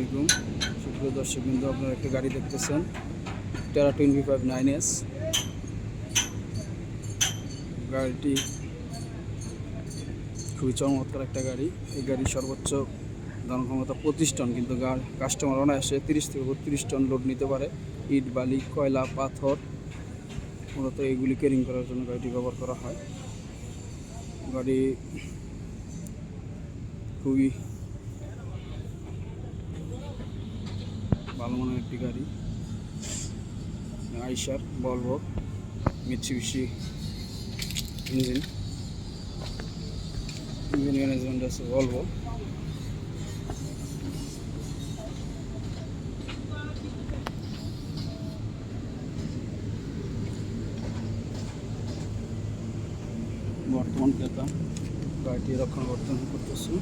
আলাইকুম। সুপ্রিয় দর্শক বিন্দু আপনারা একটা গাড়ি দেখতেছেন। টেরা টোয়েন্টি ফাইভ নাইন এস গাড়িটি খুবই চমৎকার একটা গাড়ি। এই গাড়ি সর্বোচ্চ ধারণ ক্ষমতা পঁচিশ টন, কিন্তু কাস্টমার অনায়াসে তিরিশ থেকে বত্রিশ টন লোড নিতে পারে। ইট, বালি, কয়লা, পাথর, মূলত এইগুলি ক্যারিং করার জন্য গাড়িটি ব্যবহার করা হয়। গাড়ি খুবই ভালো মানের একটি গাড়ি। আইসার, বলব মিৎসুবিশি ইঞ্জিন। ইঞ্জিন ম্যানেজমেন্ট আছে, বলব। বর্তমান ক্রেতা, গাড়িটি রক্ষণাবেক্ষণ করতেছি।